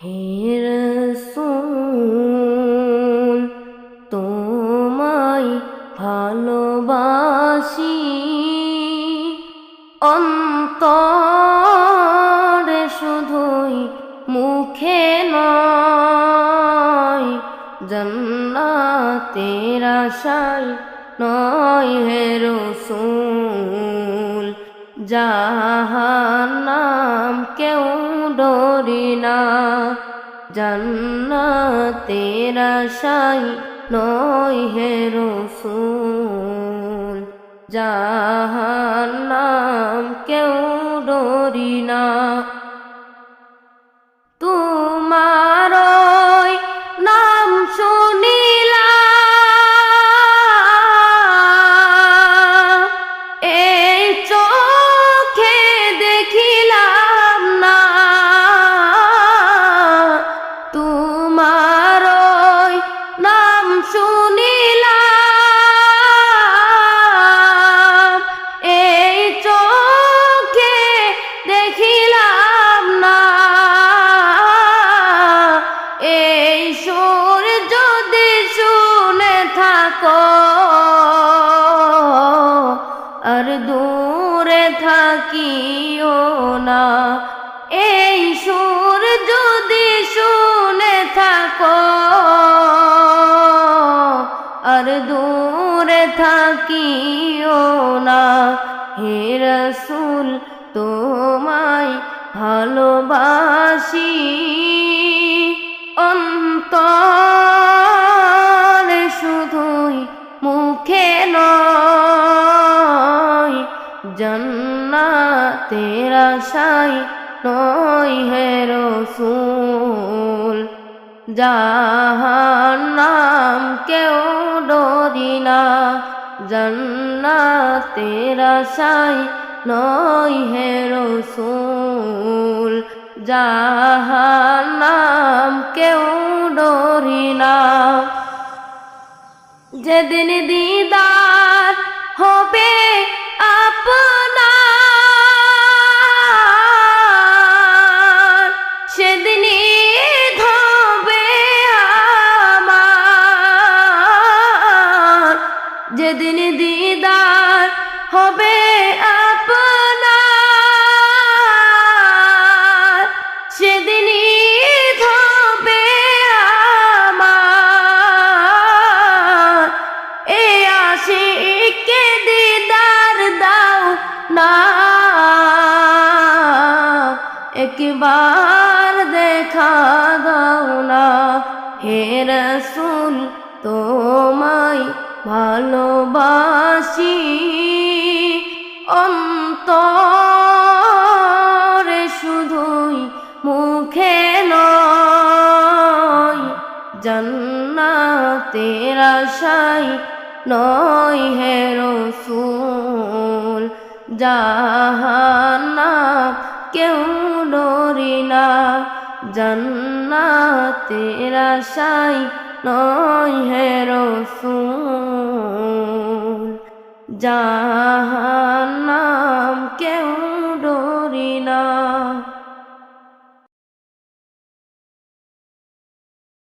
হে রসূল, তোমায় ভালোবাসি। অন্তরে শুধুই মুখে নয়, জন্নাতের আশায় নয় হে রসূল, জাহান্নাম কেউ ডরি না। জন্নাতের আশায় নয় হে যাহ নাম কেউ ডরি না। তোমার নাম শুনিলাম। এই চোখে দেখিলাম না। এই সুর যদি শুনে থাকো। আর দূরে থাকিও না। এই সুর থাকিও না। হে রসুল, তোমায় ভালোবাসি। অন্তরে শুধুই মুখে নয়, জন্নাতের আশায় নয় হে রসুল। জাহান্নাম জন্নাতের আশায় নয় হে রসুল জাহান্নাম কেউ ডরি না। যেদিন দিদার হবে আপনার যেদিন দিদার হবে আপনার, সেদিনই হবে আমার। এ আশিকে দিদার দাও না। একবার দেখা দাও না। হে রসুল তোমায় ভালোবাসি। অন্তরে শুধুই মুখে নয়, জন্নাতের নয় হে রসুল। জাহান্নাম কেউ ডরি না, জন্নাতের আশায় নয় হে রসুল জাহান